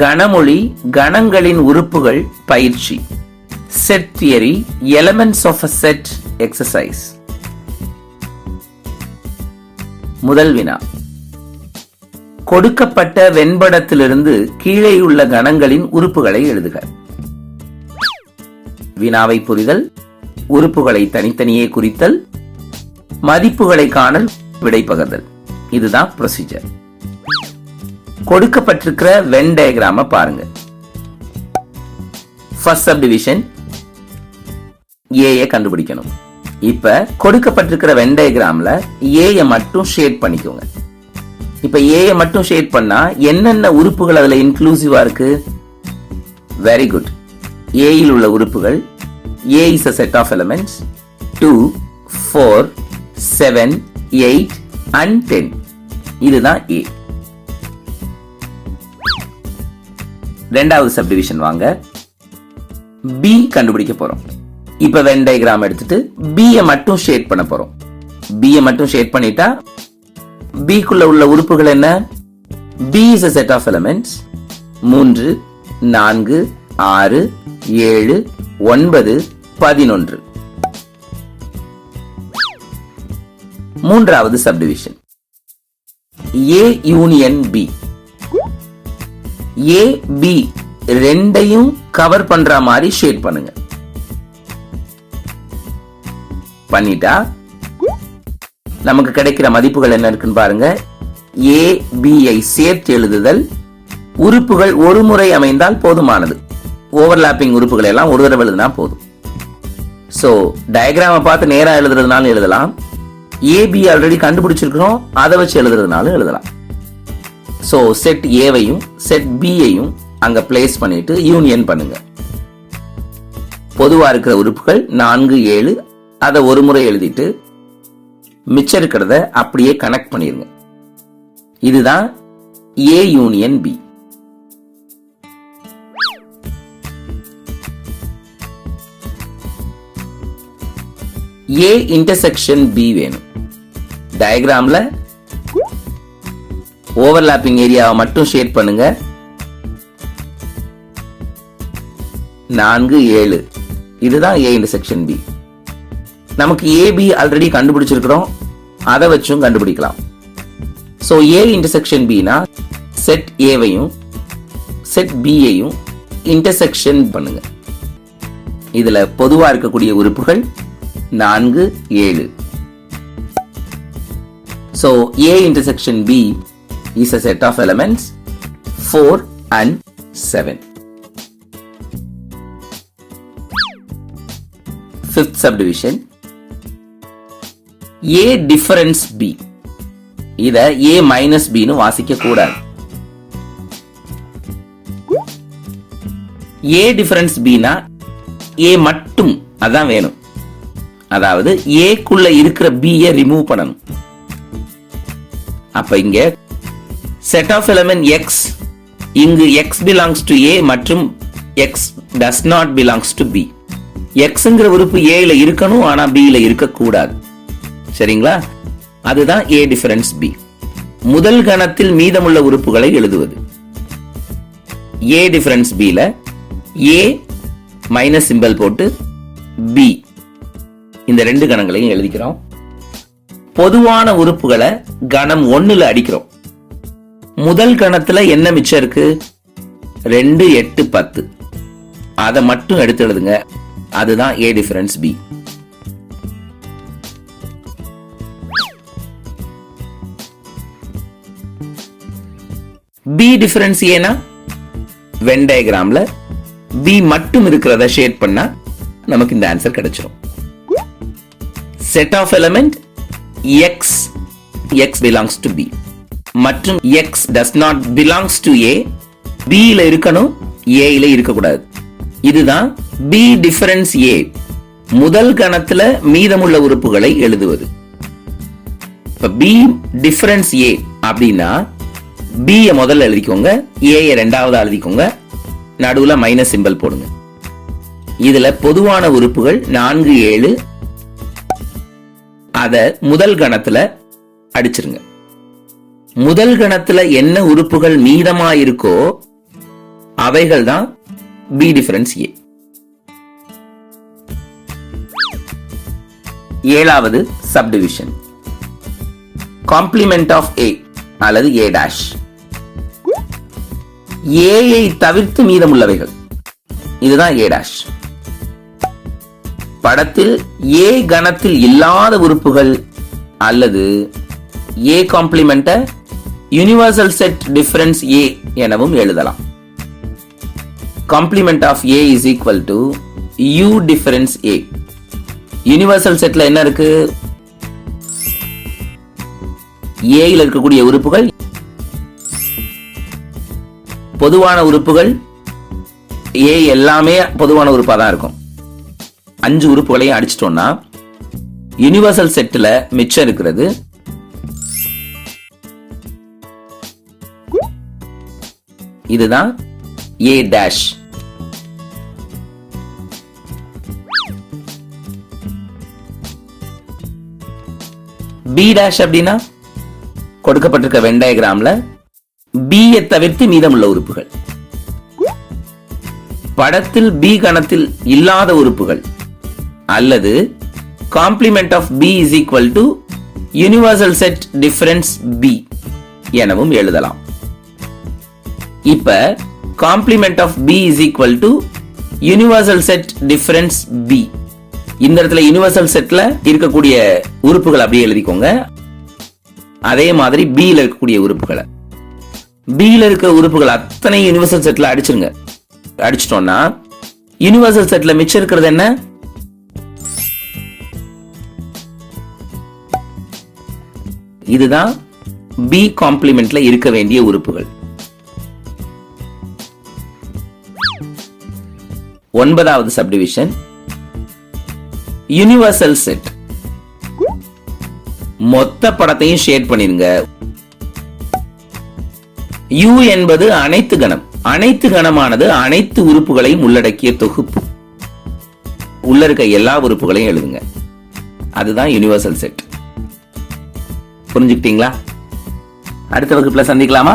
கணமொழி கணங்களின் உறுப்புகள் பயிற்சி. Set theory elements of a set exercise முதல் வினா. கொடுக்கப்பட்ட வெண்படத்திலிருந்து கீழேயுள்ள கணங்களின் உறுப்புகளை எழுதுக. வினாவை புரிதல் உறுப்புகளை தனித்தனியே குறித்தல் மதிப்புகளை காணல் விடை பகர்தல். இதுதான் ப்ரொசீஜர் கொடுக்கப்பட்டிருக்கிற வென் டயக்ராம பாருங்க. ஃபர்ஸ்ட் சப்டிவிஷன் ஏயை கண்டுபிடிக்கணும். இப்ப கொடுக்கப்பட்டிருக்கிற வென் டயக்ராம்ல ஏயை மட்டும் ஷேட் பண்ணிக்கோங்க. இப்ப ஏயை மட்டும் ஷேட் பண்ணா என்னென்ன உறுப்புகள் அதுல இன்க்ளூசிவா இருக்கு? வெரி குட் ஏயில் உள்ள உறுப்புகள் A is a set of elements two four seven eight and ten இதுதான் ஏ ரெண்டாவது சப்டிவிஷன் வாங்க. பி கண்டுபிடிக்க போறோம். இப்ப வென் டயக்ராம் எடுத்துட்டு பியை மட்டும் ஷேட் பண்ண போறோம். பியை மட்டும் ஷேட் பண்ணிட்டா பிக்குள்ள குள்ள உள்ள உறுப்புகள் என்ன? B is a set of elements மூன்று நான்கு ஆறு ஏழு ஒன்பது பதினொன்று. மூன்றாவது subdivision A union B A B ரெண்டையும் கவர் பண்ற மாதிரி ஷேட் பண்ணுங்க. பண்ணிட்டா நமக்கு கிடைக்கிற மதிப்புகள் என்ன இருக்குன்னு பாருங்க. ஏ பிஐ சேர்த்து எழுதுதல். உறுப்புகள் ஒரு முறை அமைந்தால் போதுமானது. ஓவர்லாப்பிங் உறுப்புகள் எல்லாம் ஒரு தடவை எழுதினா போதும். ஸோ டயக்ராமை பார்த்து நேரா எழுதுறதுனாலும் எழுதலாம். ஏபி ஆல்ரெடி கண்டுபிடிச்சிருக்கிறோம். அதை வச்சு எழுதுறதுனாலும் எழுதலாம். ஸோ செட் ஏவையும் செட் பியையும் அங்க பிளேஸ் பண்ணிட்டு யூனியன் பண்ணுங்க. பொதுவா இருக்கிற உறுப்புகள் நான்கு ஏழு அதை ஒரு முறை எழுதிட்டு மிச்சம் இருக்கிறத அப்படியே கனெக்ட் பண்ணிடுங்க இதுதான் A union B A intersection B வேணும். டயக்ராம்ல ஓவர்லாப்பிங் ஏரியாவை மட்டும் ஷேட் பண்ணுங்க. நான்கு ஏழு. இதுதான் ஏ இன்டர்செக்ஷன் பி நமக்கு ஏபி ஆல்ரெடி கண்டுபிடிச்சிருக்கிறோம். அதை வச்சும் கண்டுபிடிக்கலாம். ஸோ ஏ இன்டர்செக்ஷன் பினா செட் ஏவையும் செட் பியையும் இன்டர்செக்ஷன் பண்ணுங்க. இதுல பொதுவா இருக்கக்கூடிய உறுப்புகள் நான்கு ஏழு. So A intersection B is a set set of elements four and seven subdivision A A B. B A A minus பின்னு வாசிக்க கூடாது ஏ B னா ஏ மட்டும் அதான் வேணும். அதாவது ஏக்குள்ள இருக்கிற பிய ரிமூவ் பண்ணணும். அப்ப இங்க செட் ஆஃப் எலமெண்ட் எக்ஸ் இங்கு எக்ஸ் பிலாங்ஸ் டு ஏ மற்றும் X does not belongs to B எக்ஸ்ங்கிற உறுப்பு ஏல இருக்கணும் ஆனா பில இருக்கக்கூடாது. சரிங்களா? அதுதான் ஏ டிஃபரன்ஸ் பி முதல் கணத்தில் மீதமுள்ள உறுப்புகளை எழுதுவது. ஏ டிஃபரன்ஸ் பில ஏ மைனஸ் சிம்பல் போட்டு பி இந்த ரெண்டு கணங்களையும் எழுதிக்கிறோம். பொதுவான உறுப்புகளை கணம் ஒன்னுல அடிக்கிறோம். முதல் கணத்துல என்ன மிச்சம் இருக்கு? ரெண்டு எட்டு பத்து. அதை மட்டும் எடுத்து எழுதுங்க. அதுதான் A difference B B difference ஏனா வென் டயக்ராம்ல பி மட்டும் இருக்கிறத ஷேட் பண்ணா நமக்கு இந்த ஆன்சர் கிடைச்சிடும் set of element X X belongs to B மற்றும் X does not belongs to A பியில் இருக்கணும் ஏயில் இருக்கக்கூடாது. இதுதான் பி டிஃபரன்ஸ் ஏ முதல் கணத்துல மீதமுள்ள உறுப்புகளை எழுதுவது. இப்போ பி டிஃபரன்ஸ் ஏ அப்படின்னா பியை முதல்ல எழுதிக்கோங்க ஏயை ரெண்டாவது எழுதிக்கோங்க நடுவுல மைனஸ் சிம்பல் போடுங்க. இதுல பொதுவான உறுப்புகள் நான்கு ஏழு அத முதல் கணத்துல அடிச்சிருங்க. முதல் கணத்துல என்ன உறுப்புகள் மீதமா இருக்கோ அவைகள் தான் பி டிஃபரன்ஸ் ஏ ஏழாவது சப்டிவிஷன் காம்ப்ளிமெண்ட் ஆஃப் ஏ அல்லது ஏ டேஷ் ஏயை தவிர்த்து மீதமுள்ளவைகள். இதுதான் ஏ டேஷ் படத்தில் ஏ கணத்தில் இல்லாத உறுப்புகள் அல்லது A complement universal set difference A எனவும் எழுதலாம். Complement of A is equal to U difference A universal செட்ல என்ன இருக்கு? ஏயில் இருக்கக்கூடிய உறுப்புகள் பொதுவான உறுப்புகள் ஏ எல்லாமே பொதுவான உறுப்பா தான் இருக்கும். அஞ்சு உறுப்புகளையும் அடிச்சிட்டோம்னா யூனிவர்சல் செட்டில் மிச்சம் இருக்கிறது இதுதான் ஏ டேஷ் பி டேஷ் அப்படின்னா கொடுக்கப்பட்டிருக்க வெண்டயகிராம்ல டயகிராம்ல தவிர்த்து மீதமுள்ள உறுப்புகள். படத்தில் பி கணத்தில் இல்லாத உறுப்புகள் அல்லது complement of B is equal to universal set difference B எனவும் எழுதலாம். இப்ப complement of B is equal to universal set difference B இந்த இடத்துல யூனிவர்சல் செட்ல இருக்கக்கூடிய உறுப்புகள் அப்படியே எழுதிக்கோங்க. அதே மாதிரி B இருக்கக்கூடிய உறுப்புகளை. B ல இருக்கிற உறுப்புகள் அத்தனை யூனிவர்சல் செட்ல அடிச்சிருங்க. அடிச்சிட்டோம்னா யூனிவர்சல் செட்ல மிச்சம் இருக்கிறது என்ன? இதுதான் பி காம்ப்ளிமெண்ட்ல இருக்க வேண்டிய உறுப்புகள். ஒன்பதாவது சப்டிவிஷன் யுனிவர்சல் செட் மொத்த படத்தையும் ஷேர் பண்ணிருங்க. யூ என்பது அனைத்து கணம். அனைத்து கணமானது அனைத்து உறுப்புகளையும் உள்ளடக்கிய தொகுப்பு. உள்ள இருக்க எல்லா உறுப்புகளையும் எழுதுங்க. அதுதான் யூனிவர்சல் செட் புரிஞ்சுக்கிட்டீங்களா? அடுத்த வகுப்புல சந்திக்கலாமா?